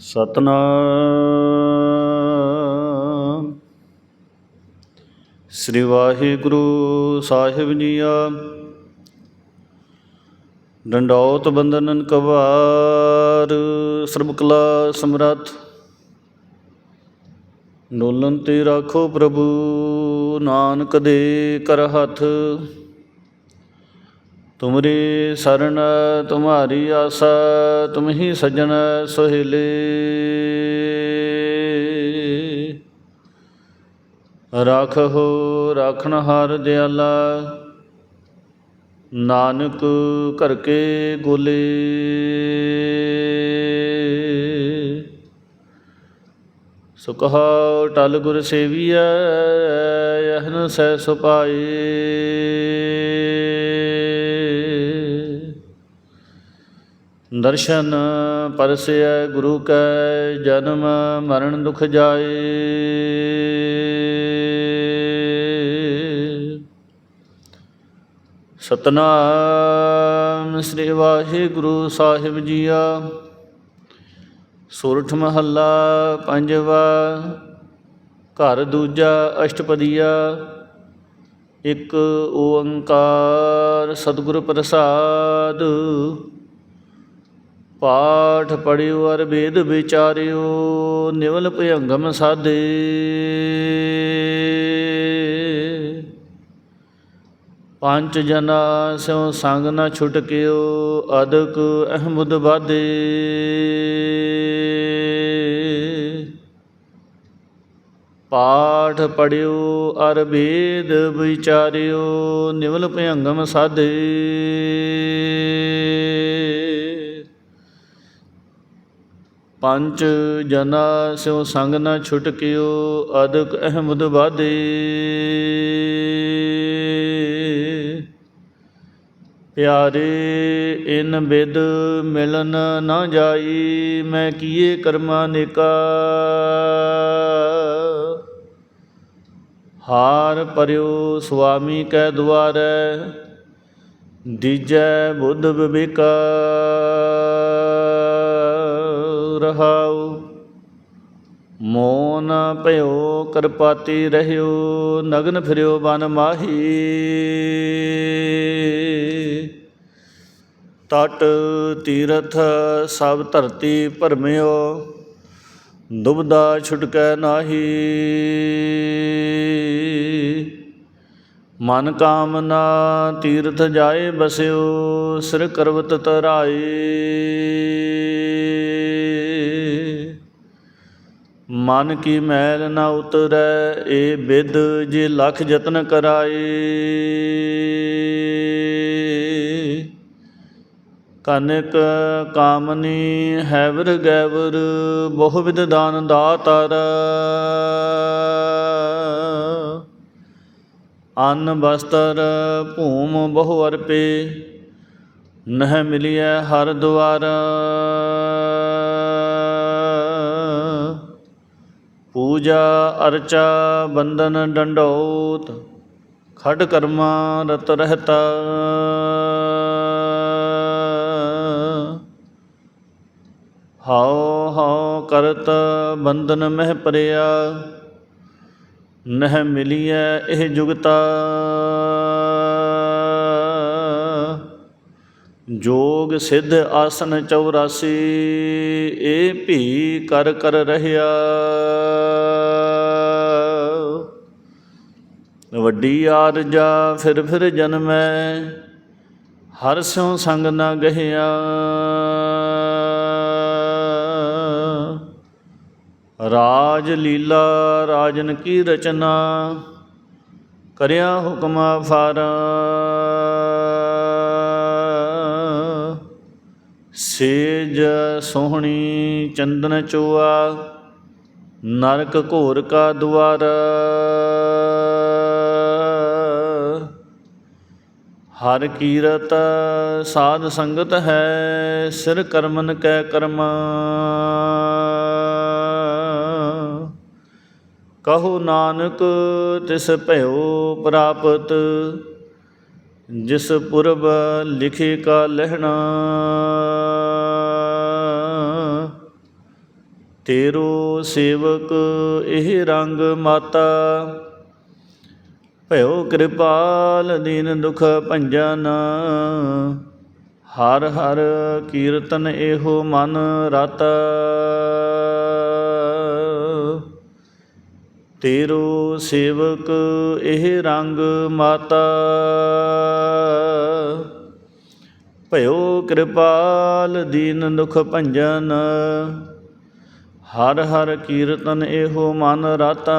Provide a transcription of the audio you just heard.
ਸਤਨਾਮ। ਸ੍ਰੀ ਵਾਹਿਗੁਰੂ ਸਾਹਿਬ ਜੀਆ। ਡੰਡੌਤ ਬੰਦਨਨ ਕਵਾਰ ਸਰਬ ਕਲਾ ਸਮਰੱਥ। ਡੋਲਨ ਤੇ ਰਾਖੋ ਪ੍ਰਭੂ, ਨਾਨਕ ਦੇ ਕਰ ਹੱਥ। ਤੁਮਰੀ ਸਰਨ ਤੁਮਾਰੀ ਆਸਾ ਤੁਮ ਹੀ ਸਜਣ ਸੁਹੇਲੇ। ਰਾਖੋ ਰਾਖਣ ਹਾਰ ਦਿਆਲਾ, ਨਾਨਕ ਘਰ ਕੇ ਗੋਲੇ। ਸੁਖਾ ਟਲ ਗੁਰ ਸੇਵੀਐ ਯਹਨ ਸੈ ਸੁਪਾਏ ਦਰਸ਼ਨ ਪਰਸਿਐ ਗੁਰੂ ਕੈ ਜਨਮ ਮਰਨ ਦੁਖ ਜਾਏ। ਸਤਨਾਮ ਸ੍ਰੀ ਵਾਹਿਗੁਰੂ ਸਾਹਿਬ ਜੀਆ, ਸੋਰਠ ਮਹੱਲਾ ਪੰਜਵਾ, ਘਰ ਦੂਜਾ ਅਸ਼ਟਪਦੀਆ, ਇੱਕ ਓੰਕਾਰ ਸਤਿਗੁਰ ਪ੍ਰਸਾਦ। ਪਾਠ ਪੜਿਓ ਅਰ ਵੇਦ ਵਿਚਾਰਿਓ, ਨਿਵਲ ਭਯੰਗਮ ਸਾਧੇ। ਪੰਜ ਜਨਾ ਸਿਉ ਸੰਗ ਨ ਛੁਟਕਿਓ, ਅਦਕ ਅਹਮਦ ਬਾਦੇ ਪਾਠ ਪੜਿਓ ਅਰ ਵੇਦ ਵਿਚਾਰਿਓ, ਨਿਵਲ ਭਯੰਗਮ ਸਾਧੇ। ਪੰਜ ਜਨਾ ਸਿਉ ਸੰਗ ਨਾ ਛੁਟਕਿਓ ਅਦਕ ਅਹਮਦ ਬਾਦੇ ਪਿਆਰੇ, ਇਨ ਬਿਦ ਮਿਲਨ ਨਾ ਜਾਈ, ਮੈਂ ਕੀਏ ਕਰਮਾ ਨਿਕਾ। ਹਾਰ ਪਰਿਓ ਸੁਆਮੀ ਕੈ ਦੁਆਰੈ, ਦੀਜੈ ਬੁੱਧ ਵਿਵੇਕਾ। ਰਹਾਉ। ਮੋਨ ਭਇਓ ਕਰਪਾਤੀ ਰਹਿਓ, ਨਗਨ ਫਿਰਿਓ ਬਨ ਮਾਹੀ। ਤਟ ਤੀਰਥ ਸਭ ਧਰਤੀ ਭਰਮਿਓ, ਦੁਬਦਾ ਛੁਟਕੈ ਨਾਹੀ। ਮਨ ਕਾਮਨਾ ਤੀਰਥ ਜਾਏ ਬਸਿਓ, ਸਿਰ ਕਰਵਤ ਤਰਾਏ ਮਨ ਕੀ ਮੈਲ ਨਾ ਉਤਰੈ, ਏ ਬਿਦ ਜੇ ਲਖ ਯਤਨ ਕਰਾਏ। ਕਨਕ ਕਾਮਨੀ ਹੈਵਰ ਗੈਵਰ, ਬਹੁ ਵਿਦ ਦਾਨ ਦਾਤਰ। ਅੰਨ ਬਸਤਰ ਭੂਮ ਬਹੁ ਅਰਪੇ, ਨਹਿ ਮਿਲਿਐ ਹਰ ਦੁਆਰ ਪੂਜਾ ਅਰਚਾ ਬੰਦਨ ਡੰਡੋਤ, ਖੜ ਕਰਮਾ ਰਤ ਰਹਤਾ। ਹਉ ਹਉ ਕਰਤ ਬੰਧਨ ਮਹਿ ਪਰਿਆ, ਨਹਿ ਮਿਲੀਐ ਇਹ ਜੁਗਤਾ। ਜੋਗ ਸਿੱਧ ਆਸਨ 84 ਇਹ ਭੀ ਕਰ ਕਰ ਰਹਿਆ। ਵੱਡੀ ਆਰਜਾ ਫਿਰ ਫਿਰ ਜਨਮੈ, ਹਰ ਸਿਉ ਸੰਗ ਨਾ ਗਹਿਆ। ਰਾਜ ਲੀਲਾ ਰਾਜਨ ਕੀ ਰਚਨਾ, ਕਰਿਆ ਹੁਕਮਾ ਫਾਰਾ ਸੇਜ ਸੋਹਣੀ ਚੰਦਨ ਚੋਆ, ਨਰਕ ਘੋਰ ਕਾ ਦੁਆਰ। ਹਰ ਕੀਰਤ ਸਾਧ ਸੰਗਤ ਹੈ, ਸਿਰ ਕਰਮਨ ਕੈ ਕਰਮ। ਕਹੋ ਨਾਨਕ ਤਿਸ ਭਇਓ ਪ੍ਰਾਪਤ, ਜਿਸ ਪੁਰਬ ਲਿਖੇ ਕਾ ਲਹਿਣਾ। ਤੇਰੋ ਸੇਵਕ ਇਹ ਰੰਗ ਮਾਤਾ ਭਇਓ ਕਿਰਪਾਲ ਦੀਨ ਦੁਖ ਭੰਜਨ ਹਰ ਹਰ ਕੀਰਤਨ ਇਹੋ ਮਨ ਰਤ। ਤੇਰੋ ਸੇਵਕ ਇਹ ਰੰਗ ਮਾਤਾ। ਭਇਓ ਕਿਰਪਾਲ ਦੀਨ ਦੁਖ ਭੰਜਨ ਹਰ ਹਰ ਕੀਰਤਨ ਇਹੋ ਮਨ ਰਤਾ।